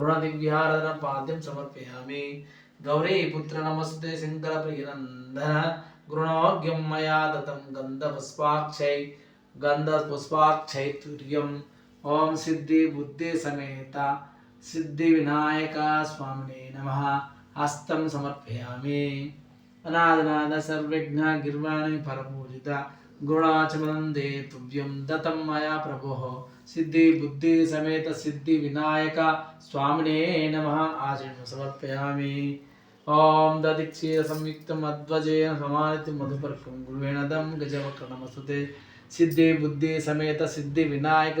రుణదివ్యారాధన పాద్యం సమర్పయామి గౌరీ పుత్ర నమస్తే శంకర ప్రియనందన గృణోగ్యం మయా దతం గంధ పుష్పాక్షై గంధ పుష్పాక్షైతుర్యం ఓం సిద్ధి బుద్ధి సమేత సిద్ధి వినాయక స్వామినే నమ హస్తం సమర్పయామి అనాదనాద సర్వజ్ఞ గిర్వాణి పరపూజిత గుణాచమనందే తువ్యం దతం మయా ప్రభో సిద్ధి బుద్ధి సమేత సిద్ధి వినాయక స్వామినే నమ ఆచరణ సమర్పయామి ఓం దదిక్షీర సంయుక్తం అధ్వజేన సమానితి మధుపర్కం గురువేణదం గజవక్ర నమస్తే సిద్ధి బుద్ధి సమేత సిద్ధి వినాయక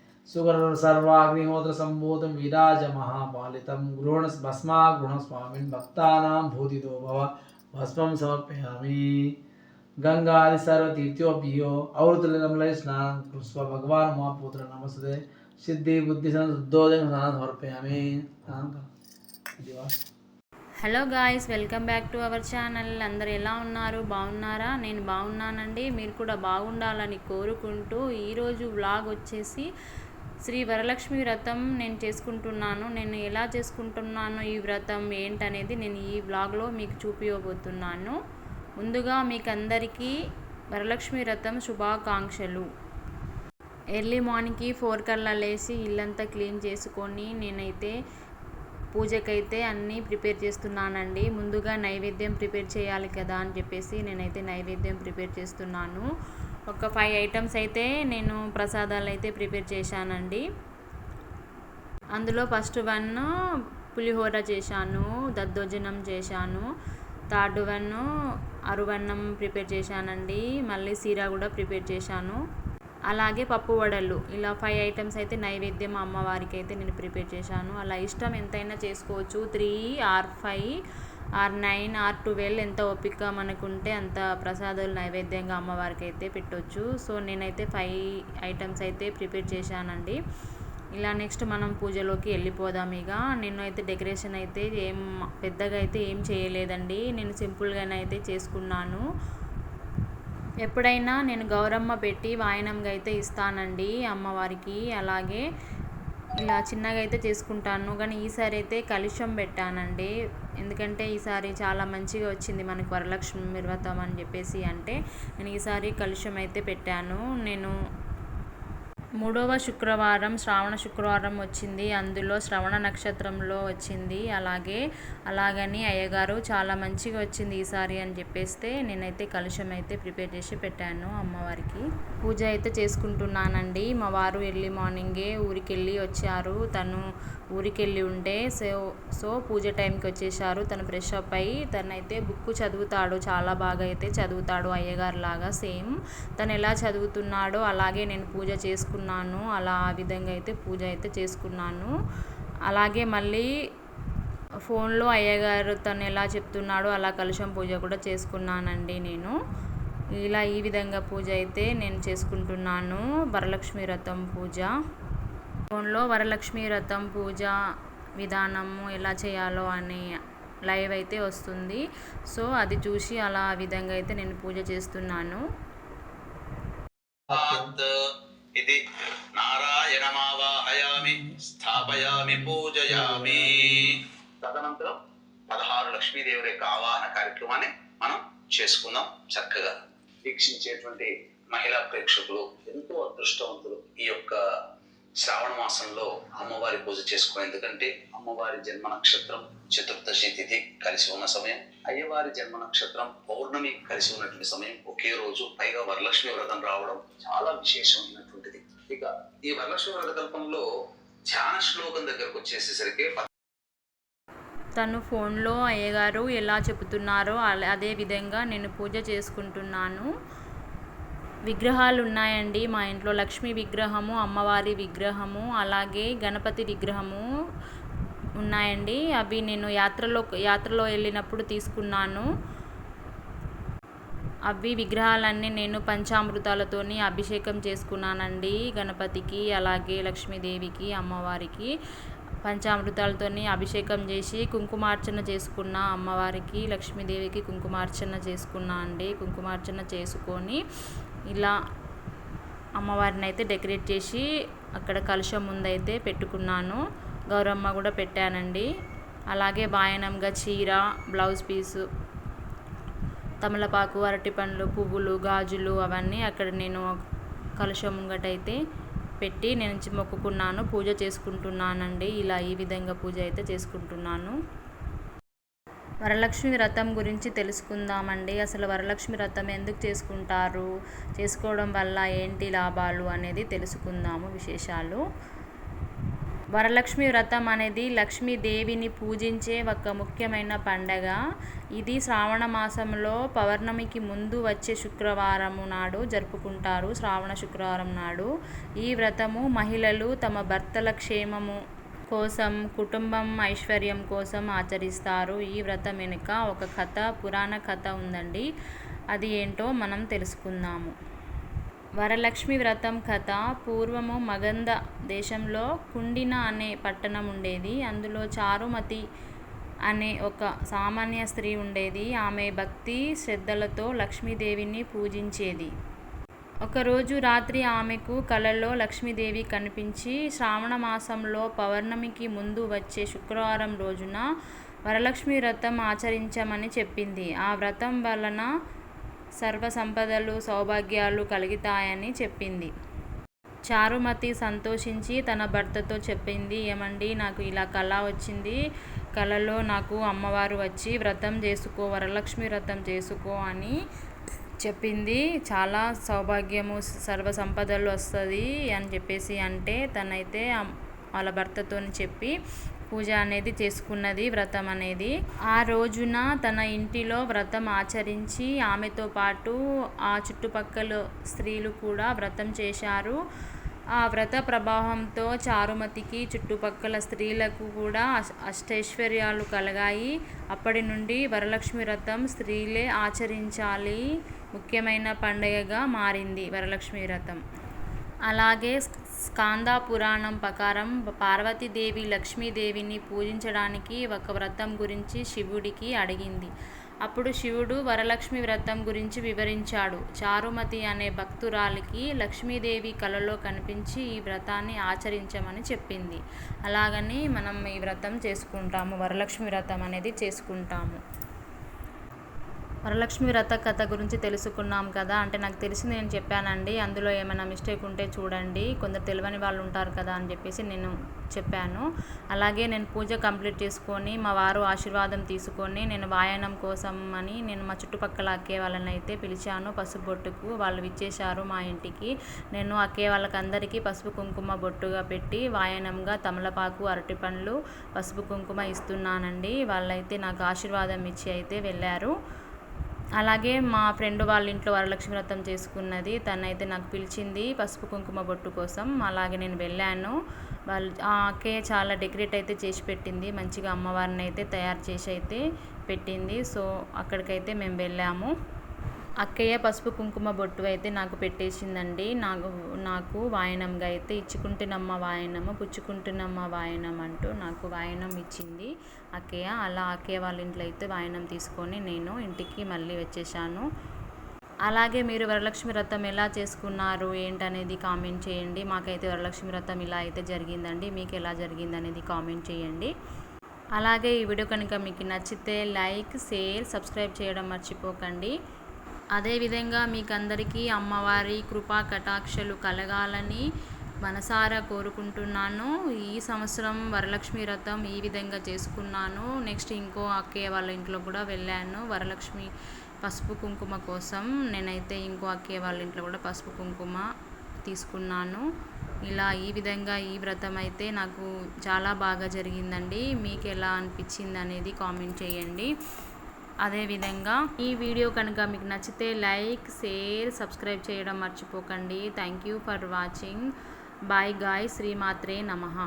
ఓం వయా పరర్మి సర్వాగ్నిహోత్ర సంభూతం విరాజ మహాబాలితం గృహణ భస్మా గృహ స్వామిన్ భక్తానాం భూతితో భవ భస్మం సమర్పయామి గంగాది సర్వతీర్థ్యోభ్యో ఔరుతులై స్నానం కృష్వ భగవాన్ మహాపుత్ర నమస్తే సిద్ధి బుద్ధి శుద్ధోదయం స్నానం సమర్పయామి hello guys welcome back to our channel అందరు ఎలా ఉన్నారు? బాగున్నారా? నేను బాగున్నానండి. మీరు కూడా బాగుండాలని కోరుకుంటూ ఈరోజు వ్లాగ్ వచ్చేసి శ్రీ వరలక్ష్మి వ్రతం నేను చేసుకుంటున్నాను. నేను ఎలా చేసుకుంటున్నాను ఈ వ్రతం ఏంటనేది నేను ఈ బ్లాగ్లో మీకు చూపించబోతున్నాను ముందుగా మీకు అందరికీ వరలక్ష్మి వ్రతం శుభాకాంక్షలు. ఎర్లీ మార్నింగ్కి ఫోర్ కల్లా లేచి ఇల్లంతా క్లీన్ చేసుకొని నేనైతే పూజకైతే అన్నీ ప్రిపేర్ చేస్తున్నానండి. ముందుగా నైవేద్యం ప్రిపేర్ చేయాలి కదా అని చెప్పేసి నేనైతే నైవేద్యం ప్రిపేర్ చేస్తున్నాను. ఒక ఫైవ్ ఐటమ్స్ అయితే నేను ప్రసాదాలు అయితే ప్రిపేర్ చేశానండి. అందులో ఫస్ట్ వన్ పులిహోర చేశాను దద్దోజనం చేశాను థర్డ్ వన్ అరువన్నం ప్రిపేర్ చేశానండి మళ్ళీ సీరా కూడా ప్రిపేర్ చేశాను. అలాగే పప్పు వడలు ఇలా ఫైవ్ ఐటమ్స్ అయితే నైవేద్యం అమ్మవారికి అయితే నేను ప్రిపేర్ చేశాను. అలా ఇష్టం ఎంతైనా చేసుకోవచ్చు three or five or nine or twelve ఎంత ఓపిక మనకుంటే అంత ప్రసాదాలు నైవేద్యంగా అమ్మవారికి అయితే పెట్టొచ్చు. సో నేనైతే ఫైవ్ ఐటమ్స్ అయితే ప్రిపేర్ చేశానండి. ఇలా నెక్స్ట్ మనం పూజలోకి వెళ్ళిపోదాం ఇక. నేను అయితే డెకరేషన్ అయితే ఏం పెద్దగా అయితే ఏం చేయలేదండి. నేను సింపుల్గానే అయితే చేసుకున్నాను. ఎప్పుడైనా నేను గౌరమ్మ పెట్టి వాయనంగా అయితే ఇస్తానండి అమ్మవారికి. అలాగే ఇలా చిన్నగా అయితే చేసుకుంటాను. కానీ ఈసారి అయితే కలుషం పెట్టానండి. ఎందుకంటే ఈసారి చాలా మంచిగా వచ్చింది మనకు వరలక్ష్మి వ్రతం అని చెప్పేసి అంటే నేను ఈసారి కలుషం అయితే పెట్టాను. నేను మూడవ శుక్రవారం శ్రావణ శుక్రవారం వచ్చింది. అందులో శ్రవణ నక్షత్రంలో వచ్చింది. అలాగే అలాగని అయ్యగారు చాలా మంచిగా వచ్చింది ఈసారి అని చెప్పేస్తే నేనైతే కలుషం అయితే ప్రిపేర్ చేసి పెట్టాను అమ్మవారికి. పూజ అయితే చేసుకుంటున్నానండి. మా వారు ఎర్లీ మార్నింగే ఊరికి వెళ్ళి వచ్చారు. తను ఊరికెళ్ళి ఉంటే సో సో పూజ టైంకి వచ్చేసారు తను ఫ్రెష్ అప్ అయ్యి తనైతే బుక్ చదువుతాడు. చాలా బాగా అయితే చదువుతాడు అయ్యగారు లాగా సేమ్. తను ఎలా చదువుతున్నాడో అలాగే నేను పూజ చేసుకున్నాను. అలా ఆ విధంగా అయితే పూజ అయితే చేసుకున్నాను. అలాగే మళ్ళీ ఫోన్లో అయ్యగారు తను ఎలా చెప్తున్నాడో అలా కలుషం పూజ కూడా చేసుకున్నానండి నేను. ఇలా ఈ విధంగా పూజ అయితే నేను చేసుకుంటున్నాను. వరలక్ష్మి వ్రతం పూజ. ఫోన్లో వరలక్ష్మి వ్రతం పూజ విధానము ఎలా చేయాలో అని లైవ్ అయితే వస్తుంది. సో అది చూసి అలా ఆ విధంగా అయితే నేను పూజ చేస్తున్నాను. ఇది నారాయణమావాహయామి స్థాపయామి పూజయామి. తదనంతరం పదహారు లక్ష్మీదేవుల యొక్క ఆవాహన కార్యక్రమాన్ని మనం చేసుకుందాం. చక్కగా వీక్షించేటువంటి మహిళా ప్రేక్షకులు ఎంతో అదృష్టవంతులు ఈ యొక్క శ్రావణ మాసంలో అమ్మవారి పూజ చేసుకోవడం ఎందుకంటే అమ్మవారి జన్మ నక్షత్రం చతుర్దశి తిథి కలిసి ఉన్న సమయం. అయ్యవారి జన్మ నక్షత్రం పౌర్ణమి కలిసి ఉన్నటువంటి సమయం. ఒకే రోజు పైగా వరలక్ష్మి వ్రతం రావడం చాలా విశేషమైనటువంటిది. ఇక ఈ వరలక్ష్మి వ్రత కల్పంలో ధ్యాన శ్లోకం దగ్గరకు వచ్చేసేసరికి తను ఫోన్లో అయ్యగారు ఎలా చెబుతున్నారో అదే విధంగా నేను పూజ చేసుకుంటున్నాను. విగ్రహాలు ఉన్నాయండి మా ఇంట్లో లక్ష్మీ విగ్రహము అమ్మవారి విగ్రహము అలాగే గణపతి విగ్రహము ఉన్నాయండి. అవి నేను యాత్రలో యాత్రలో వెళ్ళినప్పుడు తీసుకున్నాను. అవి విగ్రహాలన్నీ నేను పంచామృతాలతోని అభిషేకం చేసుకున్నానండి. గణపతికి అలాగే లక్ష్మీదేవికి అమ్మవారికి పంచామృతాలతోని అభిషేకం చేసి కుంకుమార్చన చేసుకున్న అమ్మవారికి లక్ష్మీదేవికి కుంకుమార్చన చేసుకున్నా అండి. కుంకుమార్చన చేసుకొని ఇలా అమ్మవారిని అయితే డెకరేట్ చేసి అక్కడ కలుషం ముందైతే పెట్టుకున్నాను. గౌరమ్మ కూడా పెట్టానండి. అలాగే బాయనంగా చీర బ్లౌజ్ పీసు తమలపాకు అరటిపండ్లు పువ్వులు గాజులు అవన్నీ అక్కడ నేను కలుషం ముంగటైతే పెట్టి నేను మొక్కుకున్నాను పూజ చేసుకుంటున్నానండి. ఇలా ఈ విధంగా పూజ అయితే చేసుకుంటున్నాను. వరలక్ష్మి వ్రతం గురించి తెలుసుకుందామండి. అసలు వరలక్ష్మి వ్రతం ఎందుకు చేసుకుంటారు? చేసుకోవడం వల్ల ఏంటి లాభాలు అనేది తెలుసుకుందాము విశేషాలు. వరలక్ష్మి వ్రతం అనేది లక్ష్మీదేవిని పూజించే ఒక ముఖ్యమైన పండగ. ఇది శ్రావణ మాసంలో పౌర్ణమికి ముందు వచ్చే శుక్రవారము నాడు జరుపుకుంటారు. శ్రావణ శుక్రవారం నాడు ఈ వ్రతము మహిళలు తమ భర్తల క్షేమము కోసం కుటుంబం ఐశ్వర్యం కోసం ఆచరిస్తారు. ఈ వ్రతం వెనుక ఒక కథ పురాణ కథ ఉందండి. అది ఏంటో మనం తెలుసుకుందాము. వరలక్ష్మి వ్రతం కథ పూర్వము మగంధ దేశంలో కుండిన అనే పట్టణం ఉండేది. అందులో చారుమతి అనే ఒక సామాన్య స్త్రీ ఉండేది. ఆమె భక్తి శ్రద్ధలతో లక్ష్మీదేవిని పూజించేది. ఒకరోజు రాత్రి ఆమెకు కలలో లక్ష్మీదేవి కనిపించి శ్రావణ మాసంలో పౌర్ణమికి ముందు వచ్చే శుక్రవారం రోజున వరలక్ష్మి వ్రతం ఆచరించమని చెప్పింది. ఆ వ్రతం వలన సర్వ సంపదలు సౌభాగ్యాలు కలుగుతాయని చెప్పింది. చారుమతి సంతోషించి తన భర్తతో చెప్పింది ఏమండి నాకు ఇలా కళ వచ్చింది. కలలో నాకు అమ్మవారు వచ్చి వ్రతం చేసుకో వరలక్ష్మి వ్రతం చేసుకో అని చెప్పింది. చాలా సౌభాగ్యము సర్వ సంపదలు వస్తుంది అని చెప్పేసి అంటే తనైతే వాళ్ళ భర్తతో చెప్పి పూజ అనేది చేసుకున్నది వ్రతం అనేది. ఆ రోజున తన ఇంటిలో వ్రతం ఆచరించి ఆమెతో పాటు ఆ చుట్టుపక్కల స్త్రీలు కూడా వ్రతం చేశారు. ఆ వ్రత ప్రభావంతో చారుమతికి చుట్టుపక్కల స్త్రీలకు కూడా అష్టైశ్వర్యాలు కలిగాయి. అప్పటి నుండి వరలక్ష్మి వ్రతం స్త్రీలే ఆచరించాలి. ముఖ్యమైన పండుగగా మారింది వరలక్ష్మి వ్రతం. అలాగే స్కాంద పురాణం ప్రకారం పార్వతీదేవి లక్ష్మీదేవిని పూజించడానికి ఒక వ్రతం గురించి శివుడికి అడిగింది. అప్పుడు శివుడు వరలక్ష్మి వ్రతం గురించి వివరించాడు. చారుమతి అనే భక్తురాలికి లక్ష్మీదేవి కలలో కనిపించి ఈ వ్రతాన్ని ఆచరించమని చెప్పింది. అలాగని మనం ఈ వ్రతం చేసుకుంటాము వరలక్ష్మి వ్రతం అనేది చేసుకుంటాము. వరలక్ష్మి వ్రత కథ గురించి తెలుసుకున్నాం కదా అంటే నాకు తెలిసింది నేను చెప్పానండి. అందులో ఏమైనా మిస్టేక్ ఉంటే చూడండి. కొందరు తెలియని వాళ్ళు ఉంటారు కదా అని చెప్పేసి నేను చెప్పాను. అలాగే నేను పూజ కంప్లీట్ చేసుకొని మా వారు ఆశీర్వాదం తీసుకొని నేను వాయనం కోసం అని నేను మా చుట్టుపక్కల అక్కే వాళ్ళని అయితే పిలిచాను. పసుపు బొట్టుకు వాళ్ళు ఇచ్చేశారు మా ఇంటికి. నేను అక్కే వాళ్ళకి అందరికీ పసుపు కుంకుమ బొట్టుగా పెట్టి వాయనంగా తమలపాకు అరటిపండ్లు పసుపు కుంకుమ ఇస్తున్నానండి. వాళ్ళైతే నాకు ఆశీర్వాదం ఇచ్చి అయితే వెళ్ళారు. అలాగే మా ఫ్రెండ్ వాళ్ళ ఇంట్లో వరలక్ష్మి వ్రతం చేసుకున్నది. తనైతే నాకు పిలిచింది పసుపు కుంకుమ బొట్టు కోసం. అలాగే నేను వెళ్ళాను. వాళ్ళు ఆ అక్కయ్య చాలా డెకరేట్ అయితే చేసి పెట్టింది. మంచిగా అమ్మవారిని అయితే తయారు చేసి అయితే పెట్టింది. సో అక్కడికైతే మేము వెళ్ళాము. అక్కయ్య పసుపు కుంకుమ బొట్టు అయితే నాకు పెట్టేసిందండి. నాకు నాకు వాయనంగా అయితే ఇచ్చుకుంటున్నమ్మ వాయనము పుచ్చుకుంటున్నమ్మ వాయనం అంటూ నాకు వాయనం ఇచ్చింది అక్కయ్య. అలా అక్కయ్య వాళ్ళ ఇంట్లో అయితే వాయనం తీసుకొని నేను ఇంటికి మళ్ళీ వచ్చేసాను. అలాగే మీరు వరలక్ష్మి వ్రతం ఎలా చేసుకున్నారు? ఏంటనేది కామెంట్ చేయండి. మాకైతే వరలక్ష్మి వ్రతం ఇలా అయితే జరిగిందండి. మీకు ఎలా జరిగింది అనేది కామెంట్ చేయండి. అలాగే ఈ వీడియో కనుక మీకు నచ్చితే లైక్ షేర్ సబ్స్క్రైబ్ చేయడం మర్చిపోకండి. అదేవిధంగా మీకు అందరికీ అమ్మవారి కృపా కటాక్షలు కలగాలని మనసారా కోరుకుంటున్నాను. ఈ సంవత్సరం వరలక్ష్మి వ్రతం ఈ విధంగా చేసుకున్నాను. నెక్స్ట్ ఇంకో అక్కయ్య వాళ్ళ ఇంట్లో కూడా వెళ్ళాను. వరలక్ష్మి పసుపు కుంకుమ కోసం నేనైతే ఇంకో అక్కయ్య వాళ్ళ ఇంట్లో కూడా పసుపు కుంకుమ తీసుకున్నాను. ఇలా ఈ విధంగా ఈ వ్రతం అయితే నాకు చాలా బాగా జరిగిందండి. మీకు ఎలా అనిపించింది అనేది కామెంట్ చేయండి. అదేవిధంగా ఈ వీడియో కనుక మీకు నచ్చితే లైక్ షేర్ సబ్స్క్రైబ్ చేయడం మర్చిపోకండి. Thank you for watching bye guy శ్రీమాత్రే నమః.